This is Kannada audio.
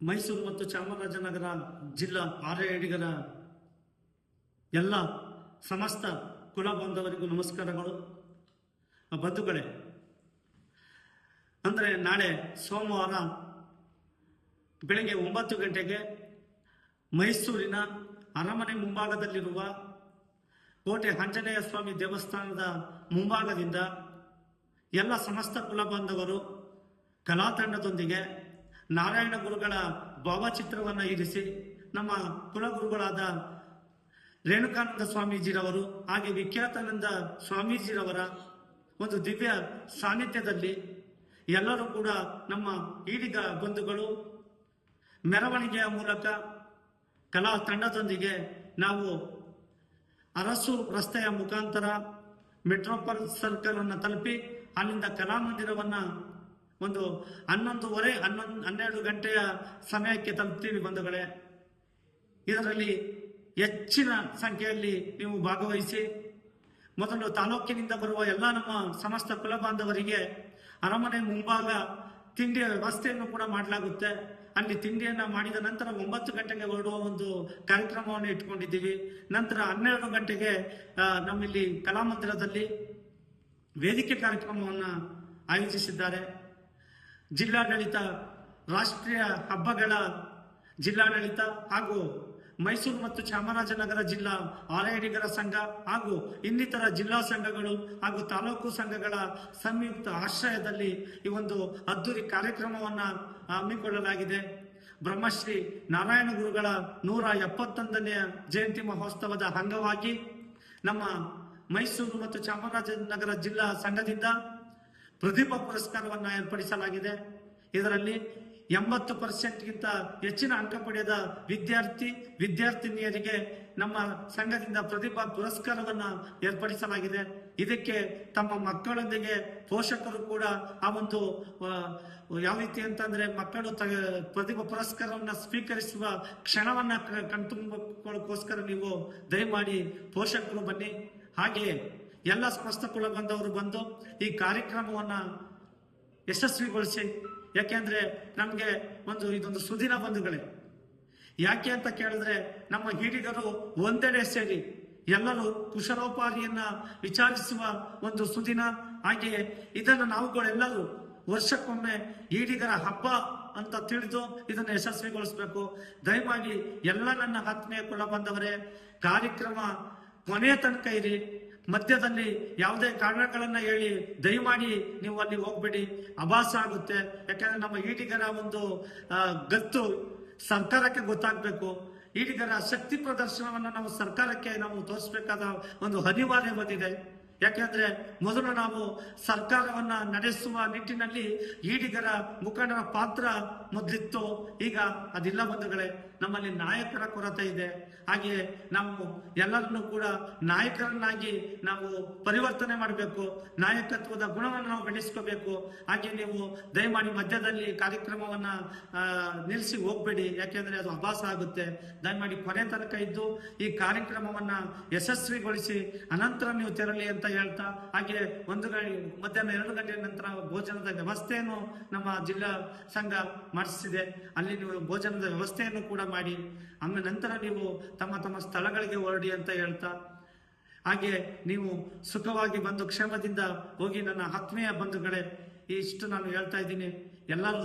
ಮೈಸೂರು ಮತ್ತು ಚಾಮರಾಜನಗರ ಜಿಲ್ಲಾ ಆರ್ಯಡಿಗರ ಎಲ್ಲ ಸಮಸ್ತ ಕುಲ ಬಾಂಧವರಿಗೂ ನಮಸ್ಕಾರಗಳು. ಬಂಧುಗಳೇ, ಅಂದರೆ ನಾಳೆ ಸೋಮವಾರ ಬೆಳಗ್ಗೆ ಒಂಬತ್ತು ಗಂಟೆಗೆ ಮೈಸೂರಿನ ಅರಮನೆ ಮುಂಭಾಗದಲ್ಲಿರುವ ಕೋಟೆ ಆಂಜನೇಯ ಸ್ವಾಮಿ ದೇವಸ್ಥಾನದ ಮುಂಭಾಗದಿಂದ ಎಲ್ಲ ಸಮಸ್ತ ಕುಲ ಬಾಂಧವರು ಕಲಾತಂಡದೊಂದಿಗೆ ನಾರಾಯಣ ಗುರುಗಳ ಭಾವಚಿತ್ರವನ್ನು ಇರಿಸಿ ನಮ್ಮ ಕುಲಗುರುಗಳಾದ ರೇಣುಕಾನಂದ ಸ್ವಾಮೀಜಿರವರು ಹಾಗೆ ವಿಖ್ಯಾತಾನಂದ ಸ್ವಾಮೀಜಿರವರ ಒಂದು ದಿವ್ಯ ಸಾನ್ನಿಧ್ಯದಲ್ಲಿ ಎಲ್ಲರೂ ಕೂಡ ನಮ್ಮ ಈಡಿಗ ಬಂಧುಗಳು ಮೆರವಣಿಗೆಯ ಮೂಲಕ ಕಲಾ ತಂಡದೊಂದಿಗೆ ನಾವು ಅರಸು ರಸ್ತೆಯ ಮುಖಾಂತರ ಮೆಟ್ರೋಪಾಲ್ ಸರ್ಕಲ್ ಅನ್ನು ತಲುಪಿ ಅಲ್ಲಿಂದ ಕಲಾಮಂದಿರವನ್ನ ಒಂದು ಹನ್ನೊಂದುವರೆ, ಹನ್ನೊಂದು, ಹನ್ನೆರಡು ಗಂಟೆಯ ಸಮಯಕ್ಕೆ ತಲುಪ್ತೀವಿ ಬಂಧುಗಳೇ. ಇದರಲ್ಲಿ ಹೆಚ್ಚಿನ ಸಂಖ್ಯೆಯಲ್ಲಿ ನೀವು ಭಾಗವಹಿಸಿ, ಮೊದಲು ತಾಲೂಕಿನಿಂದ ಬರುವ ಎಲ್ಲ ನಮ್ಮ ಸಮಸ್ತ ಕುಲ ಬಾಂಧವರಿಗೆ ಅರಮನೆ ಮುಂಭಾಗ ತಿಂಡಿಯ ವ್ಯವಸ್ಥೆಯನ್ನು ಕೂಡ ಮಾಡಲಾಗುತ್ತೆ. ಅಲ್ಲಿ ತಿಂಡಿಯನ್ನು ಮಾಡಿದ ನಂತರ ಒಂಬತ್ತು ಗಂಟೆಗೆ ಹೊರಡುವ ಒಂದು ಕಾರ್ಯಕ್ರಮವನ್ನು ಇಟ್ಕೊಂಡಿದ್ದೀವಿ. ನಂತರ ಹನ್ನೆರಡು ಗಂಟೆಗೆ ನಮ್ಮಲ್ಲಿ ಕಲಾಮಂದಿರದಲ್ಲಿ ವೇದಿಕೆ ಕಾರ್ಯಕ್ರಮವನ್ನು ಆಯೋಜಿಸಿದ್ದಾರೆ. ಜಿಲ್ಲಾಡಳಿತ, ರಾಷ್ಟ್ರೀಯ ಹಬ್ಬಗಳ ಜಿಲ್ಲಾಡಳಿತ ಹಾಗೂ ಮೈಸೂರು ಮತ್ತು ಚಾಮರಾಜನಗರ ಜಿಲ್ಲಾ ಆಲಯಡಿಗರ ಸಂಘ ಹಾಗೂ ಇನ್ನಿತರ ಜಿಲ್ಲಾ ಸಂಘಗಳು ಹಾಗೂ ತಾಲೂಕು ಸಂಘಗಳ ಸಂಯುಕ್ತ ಆಶ್ರಯದಲ್ಲಿ ಈ ಒಂದು ಅದ್ದೂರಿ ಕಾರ್ಯಕ್ರಮವನ್ನ ಹಮ್ಮಿಕೊಳ್ಳಲಾಗಿದೆ. ಬ್ರಹ್ಮಶ್ರೀ ನಾರಾಯಣ ಗುರುಗಳ ನೂರ ಎಪ್ಪತ್ತೊಂದನೆಯ ಜಯಂತಿ ಮಹೋತ್ಸವದ ಅಂಗವಾಗಿ ನಮ್ಮ ಮೈಸೂರು ಮತ್ತು ಚಾಮರಾಜನಗರ ಜಿಲ್ಲಾ ಸಂಘದಿಂದ ಪ್ರತಿಭಾ ಪುರಸ್ಕಾರವನ್ನು ಏರ್ಪಡಿಸಲಾಗಿದೆ. ಇದರಲ್ಲಿ ಎಂಬತ್ತು ಪರ್ಸೆಂಟ್ಗಿಂತ ಹೆಚ್ಚಿನ ಅಂಕ ಪಡೆದ ವಿದ್ಯಾರ್ಥಿ, ವಿದ್ಯಾರ್ಥಿನಿಯರಿಗೆ ನಮ್ಮ ಸಂಘದಿಂದ ಪ್ರತಿಭಾ ಪುರಸ್ಕಾರವನ್ನು ಏರ್ಪಡಿಸಲಾಗಿದೆ. ಇದಕ್ಕೆ ತಮ್ಮ ಮಕ್ಕಳೊಂದಿಗೆ ಪೋಷಕರು ಕೂಡ ಆ ಒಂದು ಯಾವ ರೀತಿ ಅಂತಂದ್ರೆ ಮಕ್ಕಳು ಪ್ರತಿಭಾ ಪುರಸ್ಕಾರವನ್ನು ಸ್ವೀಕರಿಸುವ ಕ್ಷಣವನ್ನ ಕ- ಕಣ್ತುಂಬಿಕೊಳ್ಳೋಕ್ಕೋಸ್ಕರ ನೀವು ದಯಮಾಡಿ ಪೋಷಕರು ಬನ್ನಿ. ಹಾಗೆಯೇ ಎಲ್ಲ ಕುಲ ಬಂದವರು ಬಂದು ಈ ಕಾರ್ಯಕ್ರಮವನ್ನ ಯಶಸ್ವಿಗೊಳಿಸಿ. ಯಾಕೆಂದ್ರೆ ನಮಗೆ ಒಂದು ಇದೊಂದು ಸುದಿನ ಬಂಧುಗಳೇ. ಯಾಕೆ ಅಂತ ಕೇಳಿದ್ರೆ ನಮ್ಮ ಹಿರಿಗರು ಒಂದೆಡೆ ಸೇರಿ ಎಲ್ಲರೂ ಕುಶಲೋಪಾದಿಯನ್ನ ವಿಚಾರಿಸುವ ಒಂದು ಸುದಿನ. ಹಾಗೆಯೇ ಇದನ್ನು ನಾವುಗಳೆಲ್ಲರೂ ವರ್ಷಕ್ಕೊಮ್ಮೆ ಈಡಿಗರ ಹಬ್ಬ ಅಂತ ತಿಳಿದು ಇದನ್ನು ಯಶಸ್ವಿಗೊಳಿಸಬೇಕು. ದಯಮಾಡಿ ಎಲ್ಲ ನನ್ನ ಆತ್ಮೀಯ ಕುಲ ಬಂದವರೇ ಕಾರ್ಯಕ್ರಮ ಕೊನೆಯ ತನಕ ಇರಿ. ಮಧ್ಯದಲ್ಲಿ ಯಾವುದೇ ಕಾರಣಗಳನ್ನ ಹೇಳಿ ದಯಮಾಡಿ ನೀವು ಅಲ್ಲಿ ಹೋಗ್ಬೇಡಿ. ಅಭಾಸ ಆಗುತ್ತೆ. ಯಾಕಂದ್ರೆ ನಮ್ಮ ಈಟಿಗರ ಒಂದು ಗತ್ತು ಸರ್ಕಾರಕ್ಕೆ ಗೊತ್ತಾಗ್ಬೇಕು. ಈಟಿಗರ ಶಕ್ತಿ ಪ್ರದರ್ಶನವನ್ನು ನಾವು ಸರ್ಕಾರಕ್ಕೆ ನಾವು ತೋರಿಸಬೇಕಾದ ಒಂದು ಅನಿವಾರ್ಯ ಬಂದಿದೆ ಯಾಕೆಂದ್ರೆ ಮೊದಲು ನಾವು ಸರ್ಕಾರವನ್ನ ನಡೆಸುವ ನಿಟ್ಟಿನಲ್ಲಿ ಈಡಿಗರ ಮುಖಂಡರ ಪಾತ್ರ ಮೊದಲಿತ್ತು. ಈಗ ಅದಿಲ್ಲ ಬಂಧುಗಳೇ, ನಮ್ಮಲ್ಲಿ ನಾಯಕರ ಕೊರತೆ ಇದೆ. ಹಾಗೆಯೇ ನಾವು ಎಲ್ಲರನ್ನೂ ಕೂಡ ನಾಯಕರನ್ನಾಗಿ ನಾವು ಪರಿವರ್ತನೆ ಮಾಡಬೇಕು, ನಾಯಕತ್ವದ ಗುಣವನ್ನು ನಾವು ಬೆಳೆಸ್ಕೋಬೇಕು. ಹಾಗೆ ನೀವು ದಯಮಾಡಿ ಮಧ್ಯದಲ್ಲಿ ಕಾರ್ಯಕ್ರಮವನ್ನ ನಿಲ್ಲಿಸಿ ಹೋಗ್ಬೇಡಿ. ಯಾಕೆಂದ್ರೆ ಅದು ಅಭಾಸ ಆಗುತ್ತೆ. ದಯಮಾಡಿ ಕೊನೆ ತನಕ ಇದ್ದು ಈ ಕಾರ್ಯಕ್ರಮವನ್ನ ಯಶಸ್ವಿಗೊಳಿಸಿ, ಅನಂತರ ನೀವು ತೆರಳಿ ಅಂತ ಹೇಳ್ತಾ, ಹಾಗೆ ಒಂದು ಗಂಟೆ, ಮಧ್ಯಾಹ್ನ ಎರಡು ಗಂಟೆಯ ನಂತರ ಭೋಜನದ ವ್ಯವಸ್ಥೆಯನ್ನು ನಮ್ಮ ಜಿಲ್ಲಾ ಸಂಘ ಮಾಡಿಸಿದೆ. ಅಲ್ಲಿ ನೀವು ಭೋಜನದ ವ್ಯವಸ್ಥೆಯನ್ನು ಕೂಡ ಮಾಡಿ, ಆಮೇಲೆ ನಂತರ ನೀವು ತಮ್ಮ ತಮ್ಮ ಸ್ಥಳಗಳಿಗೆ ಹೊರಡಿ ಅಂತ ಹೇಳ್ತಾ, ಹಾಗೆ ನೀವು ಸುಖವಾಗಿ ಬಂದು ಕ್ಷೇಮದಿಂದ ಹೋಗಿ ನನ್ನ ಆತ್ಮೀಯ ಬಂಧುಗಳೇ ಇಷ್ಟು ನಾನು ಹೇಳ್ತಾ ಇದ್ದೀನಿ. ಎಲ್ಲರೂ